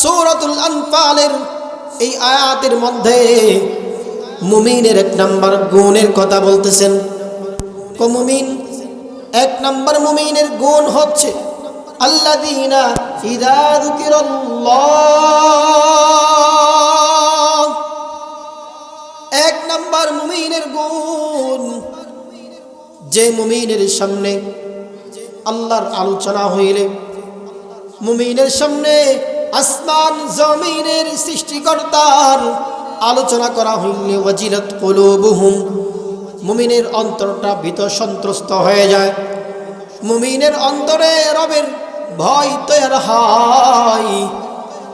সূরাতুল আনফালের এই আয়াতের মধ্যে মুমিনের এক নাম্বার গুণের কথা বলতেছেন। কো মুমিন, এক নাম্বার মুমিনের গুণ হচ্ছে, আল্লাযীনা ইযা যুকিরাল্লাহ। এক নাম্বার মুমিনের গুণ, যে মুমিনের সামনে আল্লাহর আলোচনা হইলে, মুমিনের সামনে আসমান জমিনের সৃষ্টিকর্তার আলোচনা করা হইলে ওয়াজিলাত কুলুবুহুম, মুমিনের অন্তরটা ভীত সন্ত্রস্ত হয়ে যায়। মুমিনের অন্তরে রবের ভয় তৈরি হয়।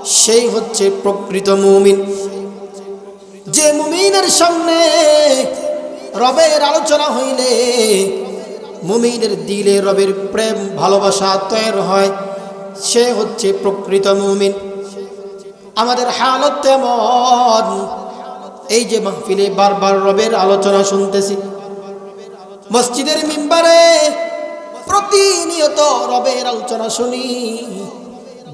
সেই হচ্ছে প্রকৃত মুমিন। যে মুমিনের সামনে রবের আলোচনা হইলে মুমিনের দিলে রবের প্রেম, ভালোবাসা তৈরি হয়। সে হচ্ছে প্রকৃত মুমিন। আমাদের হালত তেমন। এই যে মাহফিলে বারবার রবের আলোচনা শুনতেছি। মসজিদের মিম্বারে প্রতিনিয়ত রবের আলোচনা শুনি।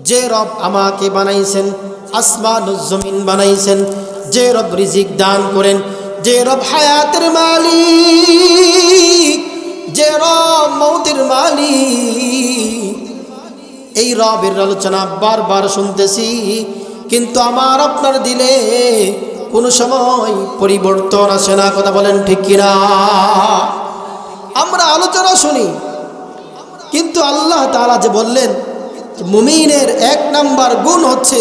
যে রব আমাকে বানাইছেন আসমান জমিন বানাইছেন, যে রব রিজিক দান করেন, যে রব হায়াতের মালিক, যে রব মৌতের মালিক এই রবের আলোচনা বারবার শুনতেছি, কিন্তু আমার আপনার দিলে কোনো সময় পরিবর্তন আসে না, কথা বলেন ঠিক কিনা? আমরা আলোচনা শুনি, কিন্তু আল্লাহ তাআলা যে বললেন, মুমিনের এক নাম্বার গুণ হচ্ছে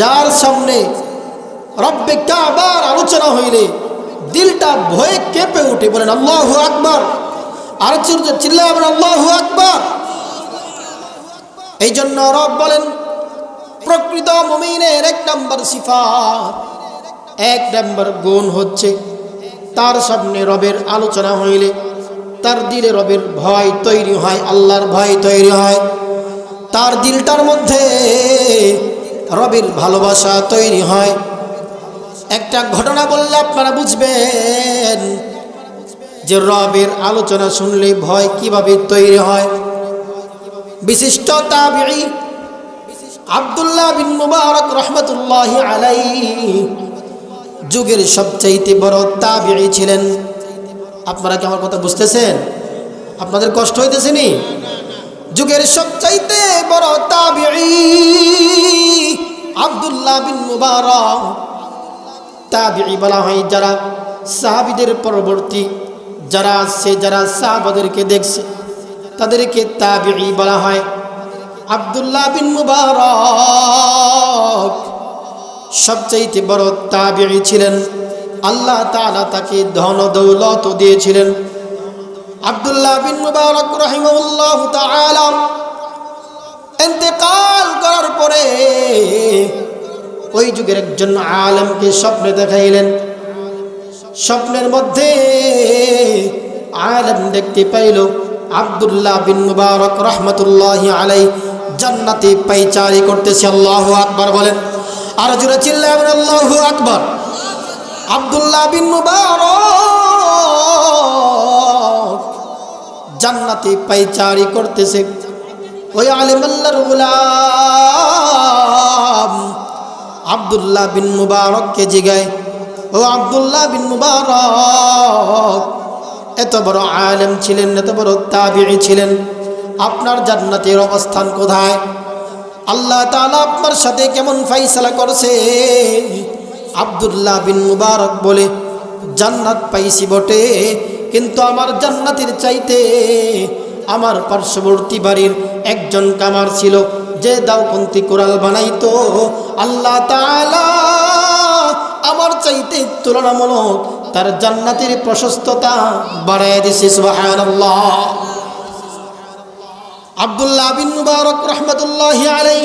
যার সামনে রব্বে কাবার আলোচনা হইলে দিলটা ভয়ে কেঁপে উঠে বলেন আল্লাহ আকবার। আর চিল্লা আল্লাহ আকবার। এই জন্য রব বলেন, প্রকৃত মমিনের এক নম্বর সিফাত, এক নম্বর গুণ হচ্ছে তার সামনে রবের আলোচনা হইলে তার দিলে রবের ভয় তৈরি হয়, আল্লাহর ভয় তৈরি হয়। তার দিলটার মধ্যে রবের ভালোবাসা তৈরি হয়। একটা ঘটনা বললে আপনারা বুঝবেন যে রবের আলোচনা শুনলে ভয় কীভাবে তৈরি হয়? বিশিষ্ট তাবিঈ আব্দুল্লাহ বিন মুবারক রহমতুল্লাহ আলাই যুগের সবচাইতে বড় তাবিঈ ছিলেন। আপনারা কি আমার কথা বুঝতেছেন? আপনাদের কষ্ট হইতেছে নি? যুগের সবচাইতে বড় তাবিঈ আব্দুল্লাহ বিন মুবারক। তাবিঈ বলা হয় যারা সাহাবিদের পরবর্তী, যারা আছে, যারা সাহাবাদেরকে দেখছে। তাদেরকে তাবিঈ বলা হয়। আব্দুল্লাহ বিন মুবারক সবচাইতে বড় তাবিঈ ছিলেন। আল্লাহ তালা তাকে ধন দৌলত দিয়েছিলেন। আব্দুল্লাহ বিন মুবারক রাহিমাহুল্লাহ তাআলা ইন্তেকাল করার পরে ওই যুগের একজন আলেমকে স্বপ্নে দেখাইলেন। স্বপ্নের মধ্যে আলেম দেখতে পাইল আব্দুল্লাহ বিন মুবারক রহমতুল্লাহ আলাই জান্নাতে পাইচারি করতেছে, আল্লাহ আকবার বলেন। আর জুড়ে চিল্লাবেন আল্লাহ আকবার। আব্দুল্লাহ বিন মুবারক জান্নাতে পাইচারি করতেছে। ওই আলেম আল্লাহর গুলাম আব্দুল্লাহ বিন মুবারককে জিগায়, ও আব্দুল্লাহ বিন মুবারক এত বড় আলেম ছিলেন, এত বড় তাবিঈ ছিলেন। আপনার জান্নাতের অবস্থান কোথায়? আল্লাহ তাআলা আপনার সাথে কেমন ফাইসালা করছে? আব্দুল্লাহ বিন মুবারক বলে, জান্নাত পাইছি বটে, কিন্তু আমার জান্নাতের চাইতে আমার পার্শ্ববর্তী বাড়ির একজন কামার ছিল, যে দাওপন্থী কোরাল বানাইতো। আল্লাহ তাআলা আমার চাইতে তুলনামূলক তার জান্নাতের প্রশস্ততা বাড়ায় দিছে, সুবহানাল্লাহ। আব্দুল্লাহ বিন মুবারক রহমতুল্লাহ আলাই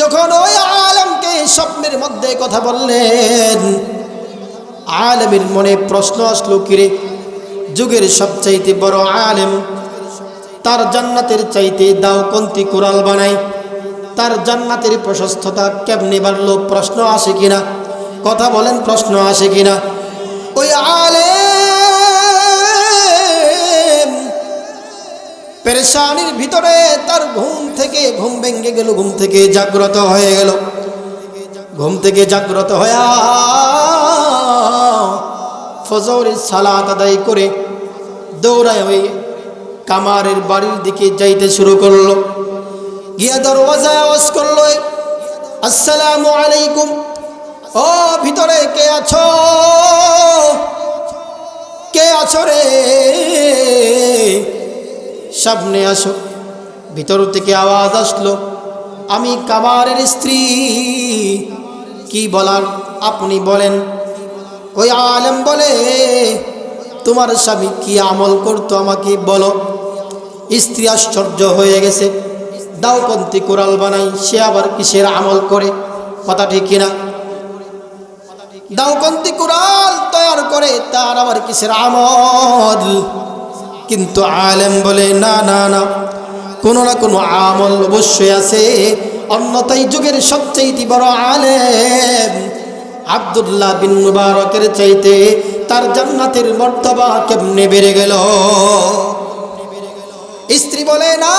যখন ওই আলমকে স্বপ্নের মধ্যে কথা বললেন, আলেমের মনে প্রশ্ন আসলো কিরে যুগের সবচাইতে বড় আলেম তার জান্নাতের চাইতে দাও কন্তি কোরাল বানায়? তার জান্নাতের প্রশস্ততা কেমনে বাড়লো? প্রশ্ন আসে কিনা? কথা বলেন, প্রশ্ন আসে কিনা? ওই আলে পেরেশানির ভিতরে তার ঘুম থেকে ঘুম ভেঙে গেল, ঘুম থেকে জাগ্রত হয়ে গেল। ঘুম থেকে জাগ্রত হয়ে ফজরের সালাত আদায় করে দৌড়ায় হয়ে কামারের বাড়ির দিকে যাইতে শুরু করল। গিয়া দরওয়াজায় আওয়াজ করল, আসসালামু আলাইকুম। ও ভিতরে কে আছো? কে আছো রে? সামনে আসো। ভিতর থেকে আওয়াজ আসলো, আমি কাবারের স্ত্রী। কি বলার? আপনি বলেন। ওই আলেম বলে, তোমার স্বামী কি আমল করতো আমাকে বলো। স্ত্রী আশ্চর্য হয়ে গেছে। দাওপন্থী কোরাল বানাই সে আবার কিসের আমল করে? কথা ঠিক কিনা? দাওপন্থী কোরাল তৈয়ার করে তার আবার কিসের আমল? কিন্তু আলেম বলে, না না না। কোনো না কোনো আমল অবশ্যই আছে। অন্যতাই যুগের সবচেয়ে বড় আলেম আব্দুল্লাহ বিন মুবারকের চাইতে তার জান্নাতের মর্তবা কেমনে বেড়ে গেল? স্ত্রী বলে, না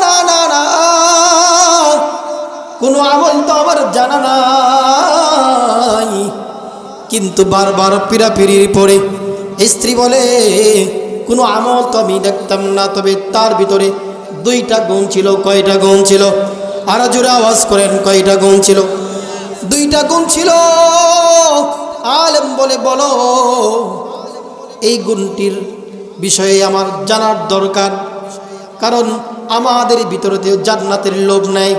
না না না। কোনো আমল তো আমার জানা নাই। কিন্তু বারবার পিড়াপিড়ির পরে স্ত্রী বলে, কোনো আমল তো আমি দেখতাম না, তবে তার ভিতরে দুইটা গুণ ছিল, কয়টা গুণ ছিল? আর জোরে আওয়াজ করেন, কয়টা গুণ ছিল? দুইটা গুণ ছিল। আলেম বলে, বলো, এই গুণটির বিষয়ে আমার জানার দরকার, কারণ আমাদের ভিতরেতেও জান্নাতের লোভ নাই।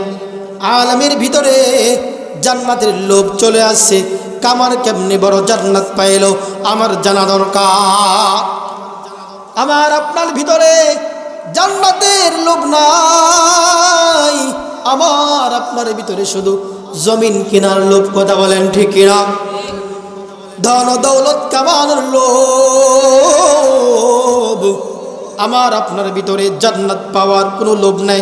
আলমের ভিতরে জান্নাতের লোভ চলে আসছে। কামার কেমনি বড় জান্নাত পাইল? আমার জানা দরকার। আমার আপনার ভিতরে জান্নাতের লোভ নাই। আমার আপনার ভিতরে শুধু জমিন কেনার লোভ, কথা বলেন ঠিক কিনা? ধন দৌলত কামানোর লোভ। আমার আপনার ভিতরে জান্নাত পাওয়ার কোনো লোভ নাই।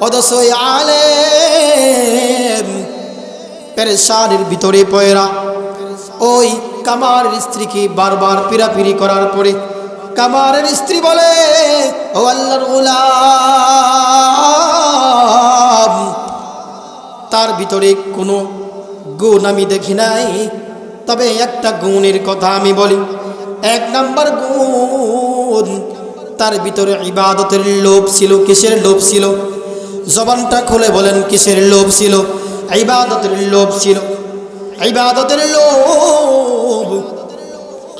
অথচ আলেম পেরেশানির ভিতরে পয়রা ওই কামারের স্ত্রীকে বারবার পিরাপিরি করার পরে কামারের স্ত্রী বলে, ও আল্লাহর গোলাম, তার ভিতরে কোনো গুণ আমি দেখি নাই। তবে একটা গুণের কথা আমি বলি, এক নাম্বার গুণ তার ভিতরে ইবাদতের লোভ ছিল, কিসের লোভ ছিল? জবানটা খুলে বলেন, কিসের লোভ ছিল? ইবাদতের লোভ ছিল। ইবাদতের লোভ।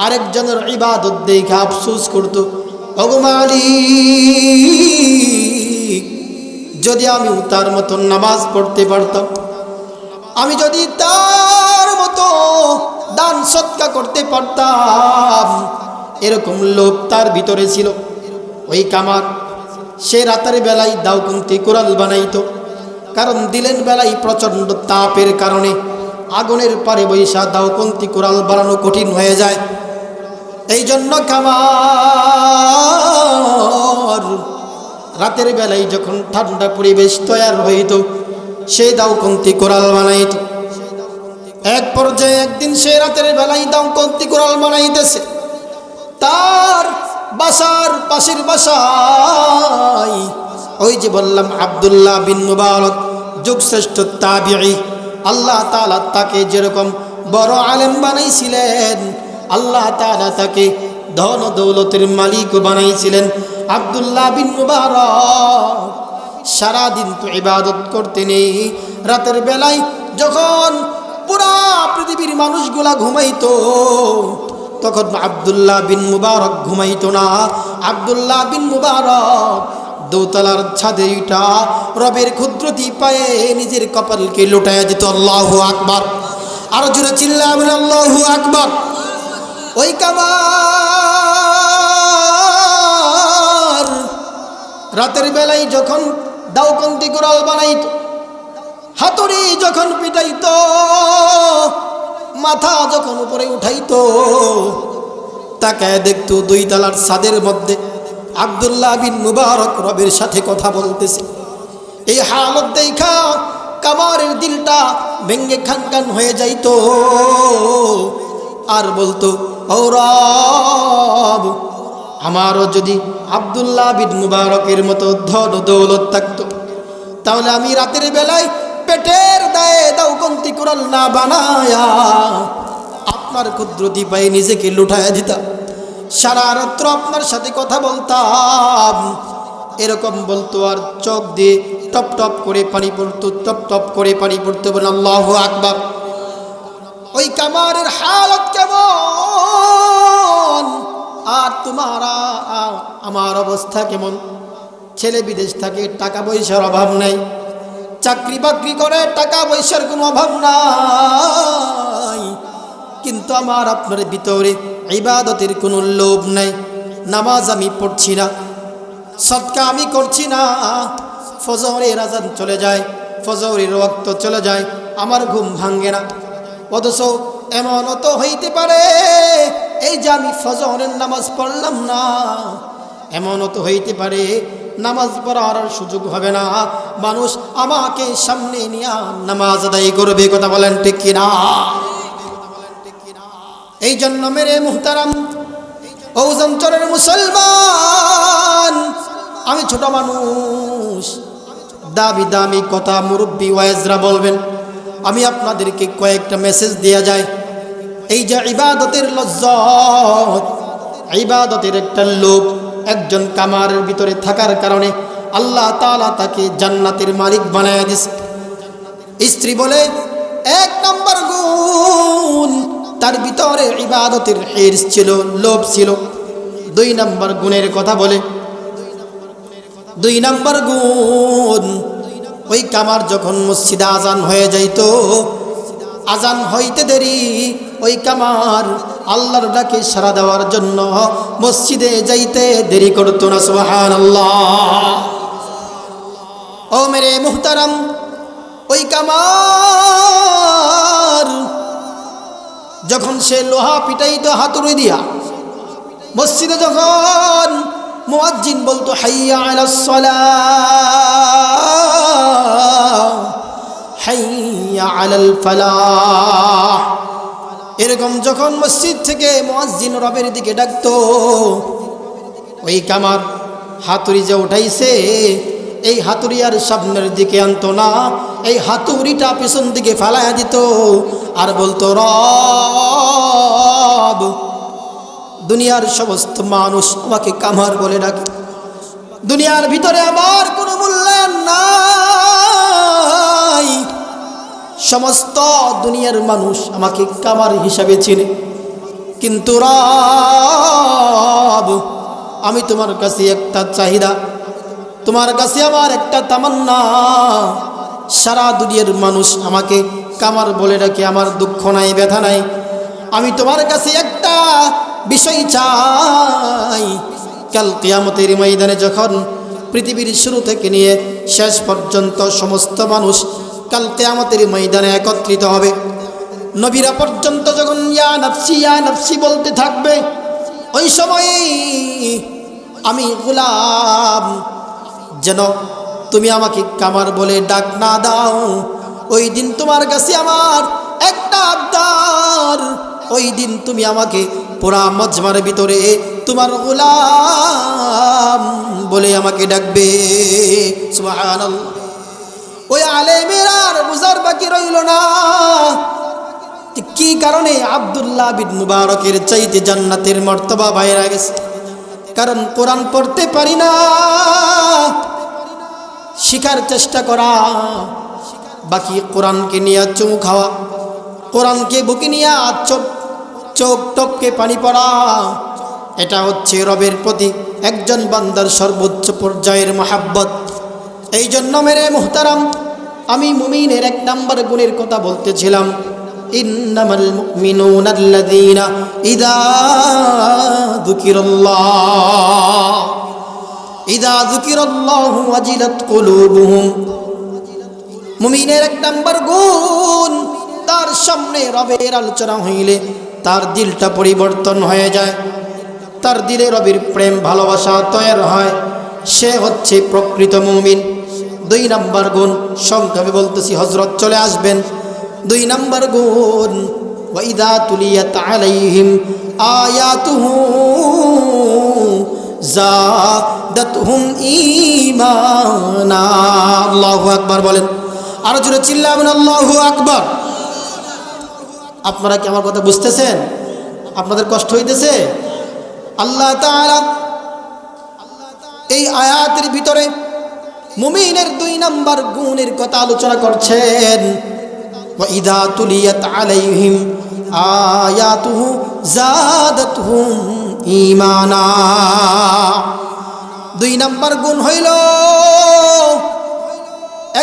আরেকজনের ইবাদত দেখে আফসুস করতো। অগমালি যদি আমি তার মতন নামাজ পড়তে পারতাম, আমি যদি তার মতো দান সৎকা করতে পারতাম, এরকম লোভ তার ভিতরে ছিল। ওই কামার, সে রাতের বেলায় দাউকুন্তি কোরাল বানাইতো। কারণ দিলেন বেলায় প্রচণ্ড তাপের কারণে। আগুনের পারে বৈশা দাউকুন্তি কোরাল বানানো কঠিন হয়ে যায়। এই জন্য কামার রাতের বেলায় যখন ঠান্ডা পরিবেশ তৈরি হইত, সে দাউকুন্তি কোরাল বানাইত। এক পর্যায়ে একদিন সে রাতের বেলায় দাউকুন্তি কোরাল বানাইতেছে। তার বাসার পাশের বাসায় ওই যে বললাম, আবদুল্লাহ বিন মুবারক যুগশ্রেষ্ঠ তাবিঈ। আল্লাহ তালা তাকে যেরকম বড় আলেম বানাইছিলেন, আল্লাহ তালা তাকে ধন দৌলতের মালিক বানাইছিলেন। আবদুল্লাহ বিন মুবারক সারাদিন তো ইবাদত করতে নেই রাতের বেলায় যখন পুরা পৃথিবীর মানুষগুলা ঘুমাইতো, তখন আবদুল্লাহ বিন মুবারক ঘুমাইতো না। আবদুল্লাহ বিন মুবারক দোতলার ছাদে উঠা রবের ক্ষুদ্রতি পায়ে নিজের কপালকে লুটাইয়া দিত আল্লাহ আকবার। আরও জোরে চিল্লা আল্লাহ আকবার। ওই কামার রাতের বেলায় যখন দাউকন্তি গোড়াল বানাইত, হাতুড়ি যখন পিটাইত, মাথা যখন উপরে উঠাইত, তাকায় দেখতো দুই তালার ছাদের মধ্যে আবদুল্লাহ বিন মুবারক রবের সাথে কথা বলতেছে। এই হালত দেখা কামারের দিলটা ভেঙ্গে খান খান হয়ে যাইতো। আর বলতো, ও রব, আমারও যদি আবদুল্লাহ বিন মুবারকের মতো ধন দৌলত থাকতো, তাহলে আমি রাতের বেলায় পেটের দায়ে দাও কন্তি কুরাল না বানায়া আপনার ক্ষুদ্র দীপায় নিজেকে লুটায়া দিতাম। সারা রাত্র আপনার সাথে কথা বলতাম। এরকম বলতো আর চোখ দিয়ে টপ টপ করে পানি পড়তো, টপ টপ করে পানি পড়তো বলে আল্লাহ আকবার। ওই কামারের হালত কেমন? আর তোমার আমার অবস্থা কেমন? ছেলে বিদেশ থাকে, টাকা পয়সার অভাব নাই। চাকরি বাকরি করে, টাকা পয়সার কোনো অভাব নাই। কিন্তু আমার আপনার ভিতরে ইবাদতের কোনো লোভ নাই। নামাজ আমি পড়ছি না। সৎকা আমি করছি না। ফজরের আজান চলে যায়, ফজরের রক্ত চলে যায়, আমার ঘুম ভাঙ্গে না। অথচ এমনও তো হইতে পারে, এই যে আমি ফজরের নামাজ পড়লাম না। এমনও তো হইতে পারে, নামাজ পড়ার সুযোগ হবে না। মানুষ আমাকে সামনে নিয়ে নামাজ আদায় করবে, কথা বলেন ঠিক কিনা? এই জন্য মেরে মুহতারাম ঔজঞ্চলের মুসলমান, আমি ছোট মানুষ। দাবি দামি কথা মুরব্বী ওয়াইজরা বলবেন। আমি আপনাদেরকে কয়েকটা মেসেজ দেওয়া যায়। এই যে ইবাদতের লজ্জত ইবাদতের একটা লোক একজন কামারের ভিতরে থাকার কারণে আল্লাহ তালা তাকে জান্নাতের মালিক বানায় দিস স্ত্রী বলে, এক নম্বর গুণ তার ভিতরে ইবাদতের হিরস ছিল, লোভ ছিল। দুই নম্বর গুণের কথা বলে, দুই নম্বর গুণ, ওই কামার যখন মসজিদে আজান হয়ে যাইত, আজান হইতে দেরি, ওই কামার আল্লাহর ডাকে সারা দেওয়ার জন্য মসজিদে যাইতে দেরি করতো না সুহান ও মেরে মুহতারাম, ওই কামার যখন সে লোহা পিটাইতো হাতুড়ি দিয়া, মসজিদে যখন মুয়াজ্জিন বলতো, হাইয়া আলাস সালাহ, হাইয়া আলাল ফালাহ। এরকম যখন মসজিদ থেকে মুয়াজ্জিন রবের দিকে ডাকতো, ওই কামার হাতুড়ি যে উঠাইছে, এই হাতুড়ি আর সামনের দিকে আনতো না, এই হাতুড়িটা পেছন দিকে ফেলাইয়া দিত। আর বলতো, রব, দুনিয়ার সমস্ত মানুষ আমাকে কামার বলে ডাকে। দুনিয়ার ভিতরে আমার কোনো মূল্যায়ন নাই। সমস্ত দুনিয়ার মানুষ আমাকে কামার হিসাবে চিনে। কিন্তু, রব, আমি তোমার কাছে একটা চাহিদা। তোমার কাছে আমার একটা তামান্না। সারা দুনিয়ার মানুষ আমাকে কামার বলে ডাকে, আমার দুঃখ নাই, ব্যথা নাই। আমি তোমার কাছে একটা বিষয় চাই। কাল কিয়ামতের ময়দানে যখন পৃথিবীর শুরু থেকে নিয়ে শেষ পর্যন্ত সমস্ত মানুষ কাল কিয়ামতের ময়দানে একত্রিত হবে। নবীরা পর্যন্ত যখন, ইয়া নফসি ইয়া নফসি বলতে থাকবে, ওই সময় আমি গোলাম। যেন তুমি আমাকে কামার বলে ডাক না দাও। ওই দিন তোমার কাছে আমার একটা আবদার। ওই দিন তুমি আমাকে পুরা মজমার ভিতরে তোমার গোলাম বলে আমাকে ডাকবে। ওই আলেমের আর বুঝার বাকি রইল না। কি কারণে আব্দুল্লাহ বিন মুবারকের চাইতে জান্নাতের মর্তবা বাইরে গেছে? কারণ কোরআন পড়তে পারি না। শিখার চেষ্টা করা। বাকি কোরআনকে নিয়ে চুমু খাওয়া, কোরআনকে বুকে নিয়ে চোখ চোখ টপকে পানি পড়া, এটা হচ্ছে রবের প্রতি একজন বান্দার সর্বোচ্চ পর্যায়ের মহাব্বত। এই জন্য মেরে মোহতারাম, আমি মুমিনের এক নাম্বার গুণের কথা বলতেছিলাম। ইন্নামাল মুমিনুনা আল্লাযীনা ইযা যুকিরাল্লাহ। মুমিনের এক নাম্বার গুণ, তার সামনে রবের আলোচনা হইলে তার দিলটা পরিবর্তন হয়ে যায়। তার দিলে রবির প্রেম, ভালোবাসা তৈর হয়। সে হচ্ছে প্রকৃত মুমিন। দুই নাম্বার গুণ, সংক্ষেপে বলতেছি হজরত চলে আসবেন। দুই নাম্বার গুণ ওয়াইদা তুলিয়াত আলাইহিম আয়াতুহু জাদাতহুম ঈমানা। আল্লাহু আকবার বলেন। আরও জোরে চিল্লাবেন, আল্লাহ আকবর। আপনারা কি আমার কথা বুঝতেছেন? আপনাদের কষ্ট হইতেছে? আল্লাহ এই আয়াতের ভিতরে মুমিনের দুই নাম্বার গুণের কথা আলোচনা করছেন। ইদা ইমানা দুই নাম্বার গুণ হইল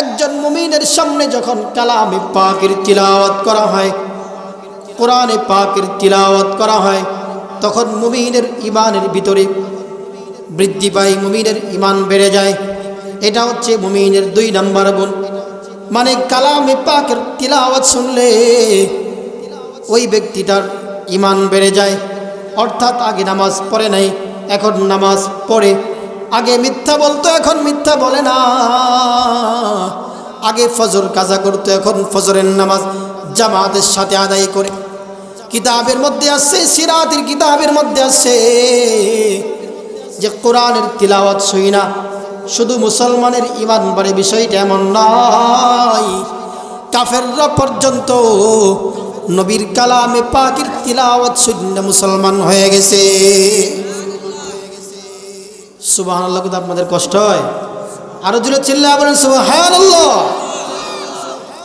একজন মুমিনের সামনে যখন কালামে পাকের তিলাওয়াত করা হয়, কোরআনে পাকের তিলাওয়াত করা হয়, তখন মুমিনের ইমানের ভিতরে বৃদ্ধি পায়, মুমিনের ইমান বেড়ে যায়। এটা হচ্ছে মুমিনের দুই নাম্বার গুণ। মানে কালামে পাকের তিলাওয়াত শুনলে ওই ব্যক্তিটার ইমান বেড়ে যায়। অর্থাৎ আগে নামাজ পড়ে নাই, এখন নামাজ পড়ে আগে মিথ্যা বলতো, এখন মিথ্যা বলে না। আগে ফজর কাজা করতো, এখন ফজরের নামাজ জামাতের সাথে আদায় করে। কিতাবের মধ্যে আসছে, সিরাতের কিতাবের মধ্যে আসছে যে কোরআনের তিলাওয়াত সই না। শুধু মুসলমানের ইমান বাড়ে বিষয়টা এমন নয়। কাফেররা পর্যন্ত নবীর কালামে পাকির তিলাওয়াত শূন্য মুসলমান হয়ে গেছে। সুবাহ আপনাদের কষ্ট হয়। আরও জুড়ে চিল্লা বলেন সুবাহ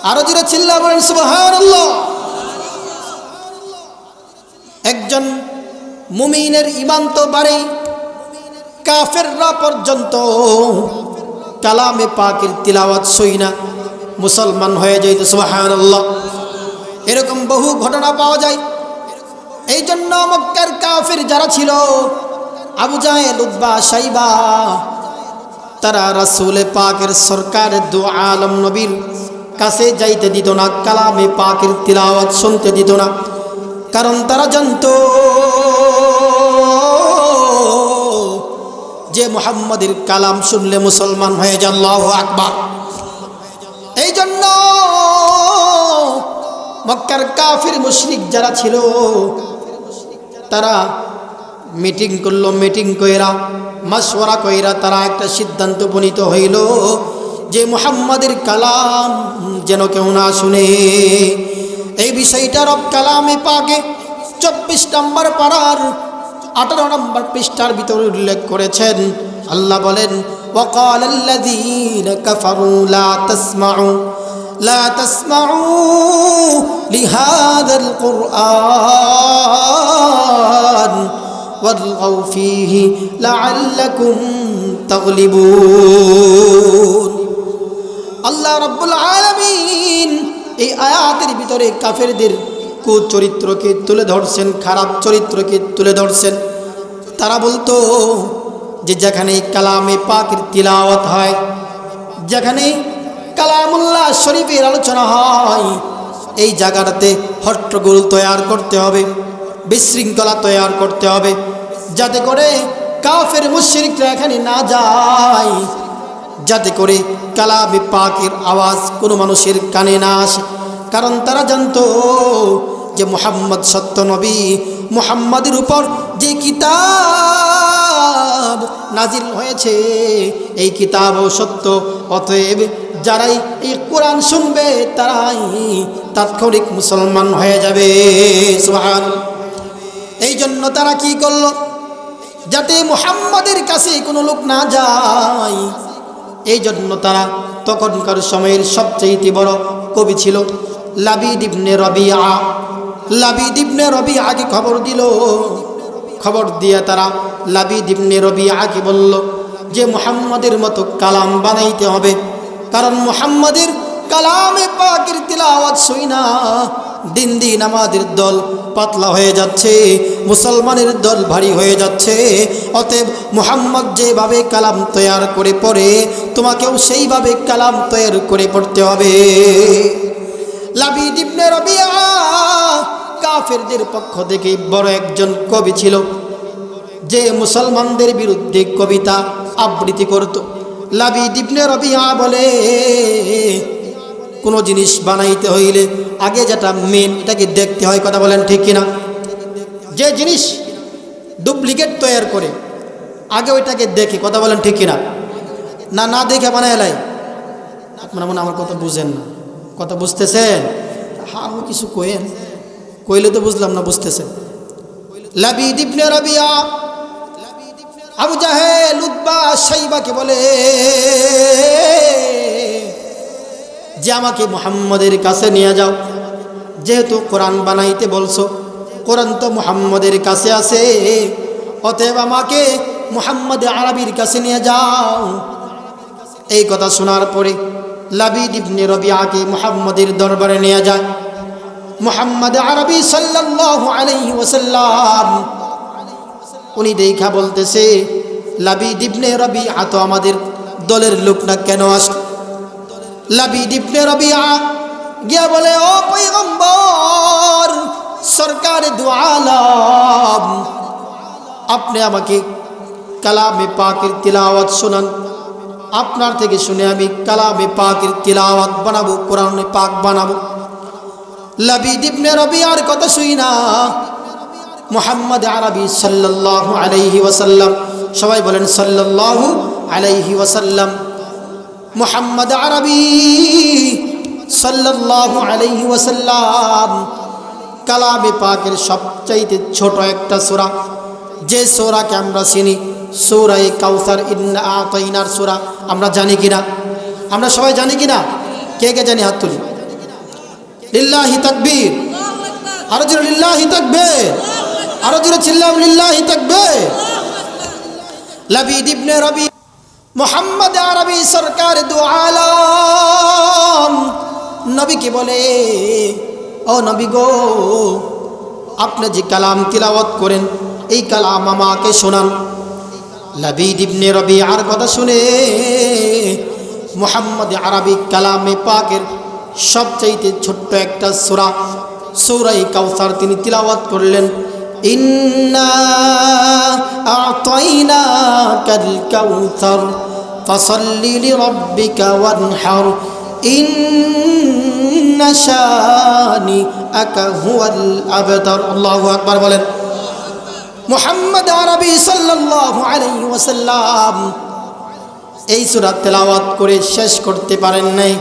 আরও জুড়ে চিল্লা বলেন সুবাহ একজন মুমিনের ইমান তো বাড়ে কাফেররা পর্যন্ত কালামে পাকের তিলাওয়াত সই না, মুসলমান হয়ে যাইতে সুবাহান এরকম বহু ঘটনা পাওয়া যায়। এই জন্য মক্কার কাফের যারা ছিল আবু জাহেল উদ্বা সাইবা, তারা রাসুলে পাকের সরকারের দু আলম নবীর কাছে যাইতে দিত না, কালামে পাকের তিলাওয়াত শুনতে দিত না। কারণ তারা জানতো যে মুহাম্মদের কালাম শুনলে মুসলমান হয়ে যাল্লাহ আকবার। এই জন্য মক্কার কাফির মুশরিক যারা ছিল, তারা মিটিং করলো মিটিং কইরা মাসওয়ারা কইরা তারা একটা সিদ্ধান্ত উপনীত হইল যে মুহাম্মাদের কালাম যেন কেউ না শুনে এই বিষয়টা রব কালামে পাকে চব্বিশ নম্বর পাড়ার আঠারো নম্বর পৃষ্ঠার ভিতরে উল্লেখ করেছেন আল্লাহ বলেন وقال الذين كفروا لا تسمعوا لا تسمعوا لهذا القرآن والغوا فيه لعلكم تغلبون আল্লাহ রব্বুল আলমিন এই আয়াতের ভিতরে কাফেরদের কুচরিত্রকে তুলে ধরছেন খারাপ চরিত্রকে তুলে ধরছেন তারা বলতো যে যেখানে কালামে পাকের তিলাওয়াত হয় যেখানে কালামুল্লাহ শরীফের আলোচনা হয় এই জায়গাটাতে হট্টগোল তৈয়ার করতে হবে বিশৃঙ্খলা তৈয়ার করতে হবে। যাতে করে কাফের মুশ্রিকরা এখানে না যায়। যাতে করে কালামে পাকের আওয়াজ কোনো মানুষের কানে না আসে। কারণ তারা জানতো যে মোহাম্মদ সত্য নবী, মোহাম্মদের উপর যে কিতাব নাজিল হয়েছে, এই কিতাবও সত্য। অতএব যারাই এই কোরআন শুনবে, তারাই তাৎক্ষণিক মুসলমান হয়ে যাবে। সুবহান এই জন্য তারা কি করল? যাতে মুহাম্মাদের কাছে কোনো লোক না যায়। এই জন্য তারা তখনকার সময়ের সবচেয়ে বড় কবি ছিল লাবিদ ইবনে রবিআ। লাবিদ ইবনে রবিআকে খবর দিল। খবর দিয়ে তারা লাবিদ ইবনে রবিআকে বলল যে, মুহাম্মাদের মতো কালাম বানাইতে হবে। কারণ মুহাম্মাদের কালামে পাকের তিলাওয়াত শুই না। দিন দিন আমাদের দল পাতলা হয়ে যাচ্ছে, মুসলমানের দল ভারী হয়ে যাচ্ছে। অতএব মুহাম্মদ যেভাবে কালাম তৈয়ার করে পড়ে, তোমাকেও সেইভাবে কালাম তৈয়ার করে পড়তে হবে। লাবিদ ইবনে রবিয়া কাফেরদের পক্ষ থেকে বড় একজন কবি ছিল, যে মুসলমানদের বিরুদ্ধে কবিতা আবৃত্তি করত। লাবিদ ইবনে রবিয়া বলে কোনো জিনিস বানাইতে হইলে আগে যেটা মেন এটাকে দেখতে হয়, কথা বলেন ঠিক কিনা? যে জিনিস ডুপ্লিকেট তৈয়ার করে, আগে ওইটাকে দেখে, কথা বলেন ঠিক কিনা? না না দেখে বানায় এলাই আপনারা মনে আমার কথা বুঝেন না। কথা বুঝতেছেন? হা হু কিছু কইেন কইলে তো বুঝলাম না, বুঝতেছেন। লাবিদ ইবনে রাবিয়া, আবু জাহেল উদ্বা সাইবাকে বলে যে আমাকে মুহাম্মদের কাছে নিয়ে যাও। যেহেতু কোরআন বানাইতে বলছো, কোরআন তো মুহাম্মদের কাছে আছে। অতএব আমাকে মুহাম্মদ আরবির কাছে নিয়ে যাও। এই কথা শোনার পরে লাবিদ ইবনে রবিয়াকে মুহাম্মদের দরবারে নিয়ে যায়। মুহাম্মদ আরবি সাল্লাল্লাহু আলাইহি ওয়াসাল্লাম, উনি দেখা বলতেছে, লাবিদ ইবনে রবিআ তো আমাদের দলের লোক না কেন আসলো? গিয়া বলে, ও পয়গম্বর, সরকার দুআলাম আপনি আমাকে কালামে পাকের তিলাওয়াত শোনান। আপনার থেকে শুনে আমি কালামে পাকের তিলাওয়াত বানাবো, কোরআনে পাক বানাবো। লাবিদ ইবনে রবিআর কথা শুই না। মোহাম্মদ আরবি সাল্লাল্লাহু আলাইহি ওয়াসাল্লাম, সবাই বলেন সাল্লাল্লাহু আলাইহি ওয়াসাল্লাম। মোহাম্মদ আরবি সাল্লাল্লাহু আলাইহি ওয়াসাল্লাম। কালামে পাকের সবচাইতে ছোট একটা সূরা। যে সোরাকে আমরা চিনি সূরায়ে কাউসার আতাইনার সূরা। আমরা জানি কিনা? আমরা সবাই জানি কিনা? কে কে জানি হাত তুলি? লিল্লাহি তাকবীর। আরও জোরে লিল্লাহি তাকবীর। আরও জোরে চিল্লাম লিল্লাহি তাকবীর। লাবিদ ইবনে রবি মোহাম্মদ আরবি সরকার দু আলম। নবীকে বলে, ও নবী গো, আপনি যে কালাম তিলাওয়াত করেন, এই কালাম আমাকে শোনান। লাবিদ রবি আর কথা শুনে মোহাম্মদ আরবি কালামে পাকের সবচাইতে ছোট্ট একটা সুরা, সৌরাই কাউসার তিনি তিলাওয়াত করলেন। ইন্না আতাইনা কাল কাউসার ফসল্লি লিরাব্বিকা ওয়ানহার, ইন্না শানি আকা হুয়াল আবতার আল্লাহু আকবার বলেন এই সূরা তেলাওয়াত করে শেষ করতে পারেন নাই।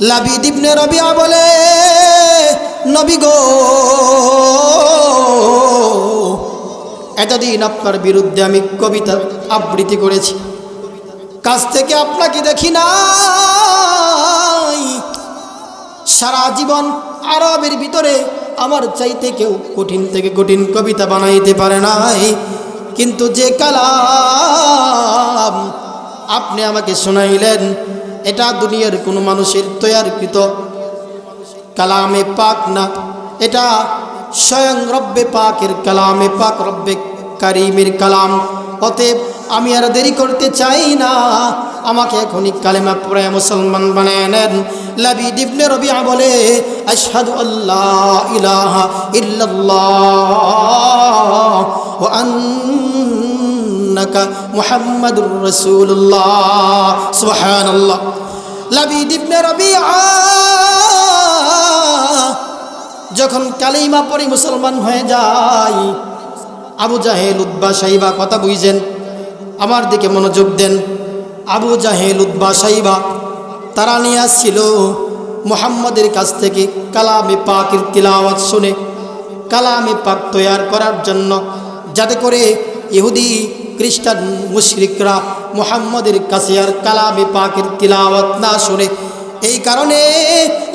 লাবিদ ইবনে রবিয়া বলে নবী গো। এতদিন আপনার বিরুদ্ধে আমি কবিতা আবৃত্তি করেছি। কাছ থেকে আপনাকে দেখি নাই। সারা জীবন আরবের ভিতরে আমার চাইতে কেউ কঠিন থেকে কঠিন কবিতা বানাইতে পারে নাই। কিন্তু যে কালাম আপনি আমাকে শোনাইলেন, এটা দুনিয়ার কোনো মানুষের তৈয়ারকৃত কালামে পাক না। এটা স্বয়ং রব্বে পাকের কালামে পাক, রব্বে কারিমের কালাম। অতএব আমি আর দেরি করতে চাই না। আমাকে এখনই কালেমা পড়ে মুসলমান বানায় নেন। লাবি দিবনে রবিয়া বলে, আশহাদু আল্লাহ ইলাহা ইল্লাল্লাহ ওয়া আন্নাকা মুহাম্মাদুর রাসূলুল্লাহ। সুবহানাল্লাহ। লাবিদ ইবনে রবিআ যখন কালিমা পড়ে মুসলমান হয়ে যায় আবু জাহেল উদ্বা কথা বুঝেন, আমার দিকে মনোযোগ দেন। আবু জাহেল উদ্বা সাইবা তারা নিয়ে আসছিল মোহাম্মদের কাছ থেকে কালামে পাকের তিলাওয়াত শুনে। কালামে পাক তৈয়ার করার জন্য যাতে করে ইহুদি, খ্রিস্টান, মুশরিকরা মোহাম্মদের কাছে আর কালামে পাকের তিলাওয়াত না শুনে এই কারণে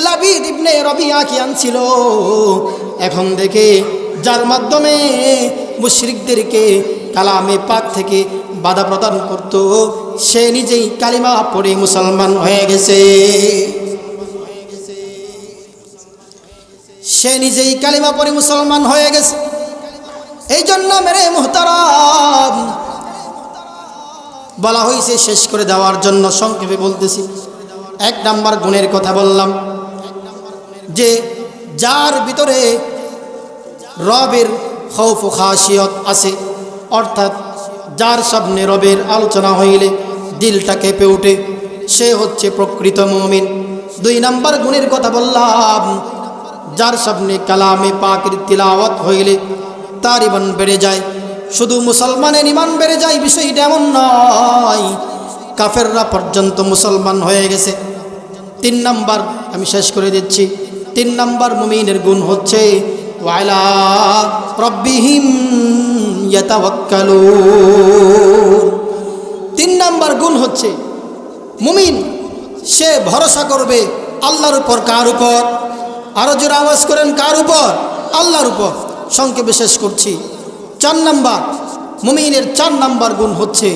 লাবিদ ইবনে রবিয়া কি আনছিল? এখন দেখে যার মাধ্যমে মুশরিকদেরকে কালামে পাক থেকে বাধা প্রদান করত, সে নিজেই কালিমা পড়ে মুসলমান হয়ে গেছে। সে নিজেই কালিমা পড়ে মুসলমান হয়ে গেছে। এই জন্য মেরে মোহতারাম বলা হয়েছে শেষ করে দেওয়ার জন্য সংক্ষেপে বলতেছি। এক নাম্বার গুণের কথা বললাম যে যার ভিতরে রবের খৌফ খাসিয়ত আছে, অর্থাৎ যার সামনে রবের আলোচনা হইলে দিলটা কেঁপে ওঠে, সে হচ্ছে প্রকৃত মমিন। দুই নাম্বার গুণের কথা বললাম, যার সামনে কালামে পাকের তিলাওয়াত হইলে তার ইমান বেড়ে যায়। শুধু মুসলমানের ইমান বেড়ে যায় বিষয়টা এমন নয় কাফেররা পর্যন্ত মুসলমান হয়ে গেছে। তিন নাম্বার আমি শেষ করে দিচ্ছি। তিন নাম্বার মুমিনের গুণ হচ্ছে তিন নাম্বার গুণ হচ্ছে, মুমিন, সে ভরসা করবে আল্লাহর উপর কার উপর? আরও জোরে আওয়াজ করেন, কার উপর? আল্লাহর উপর। সংক্ষেপে শেষ করছি। চার নাম্বার, মুমিনের চার নাম্বার গুণ হচ্ছে,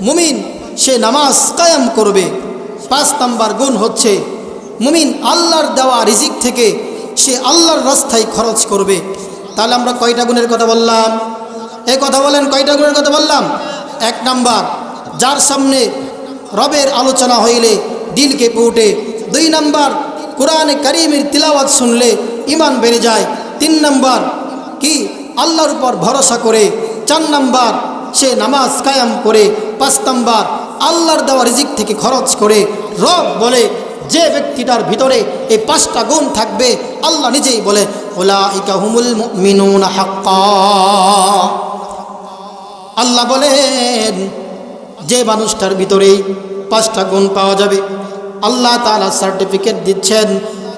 মুমিন সে নামাজ কায়াম করবে। পাঁচ নাম্বার গুণ হচ্ছে, মুমিন আল্লাহর দেওয়া রিজিক থেকে সে আল্লাহর রাস্তায় খরচ করবে। তাহলে আমরা কয়টা গুণের কথা বললাম? এই কথা বলেন, কয়টা গুণের কথা বললাম? এক নাম্বার, যার সামনে রবের আলোচনা হইলে দিলকে ওঠে দুই নাম্বার, কোরআনে করিমের তিলাওয়াত শুনলে ইমান বেড়ে যায়। তিন নাম্বার, কি আল্লাহর উপর ভরসা করে। চার নাম্বার, সে নামাজ কায়াম করে। পাঁচ নাম্বার আল্লাহর দেওয়া রিজিক থেকে খরচ করে রব বলে, যে ব্যক্তিটার ভিতরে এই পাঁচটা গুণ থাকবে, আল্লাহ নিজেই বলে ওলা ইকা হুমুল মিনুন আল্লাহ বলেন, যে মানুষটার ভিতরেই পাঁচটা গুণ পাওয়া যাবে, আল্লাহ তালা সার্টিফিকেট দিচ্ছেন,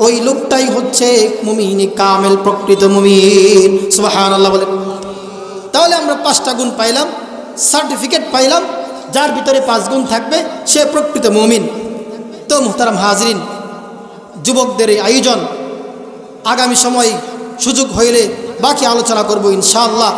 ওই লোকটাই হচ্ছে মুমিনী, কামেল, প্রকৃত মুমিন। সুবাহান আল্লাহ বলেন তাহলে আমরা পাঁচটা গুণ পাইলাম, সার্টিফিকেট পাইলাম যার ভিতরে পাঁচ গুণ থাকবে, সে প্রকৃত মমিন। তো মুহতারাম হাজরিন, যুবকদের এই আয়োজন আগামী সময় সুযোগ হইলে বাকি আলোচনা করব ইনশাআল্লাহ।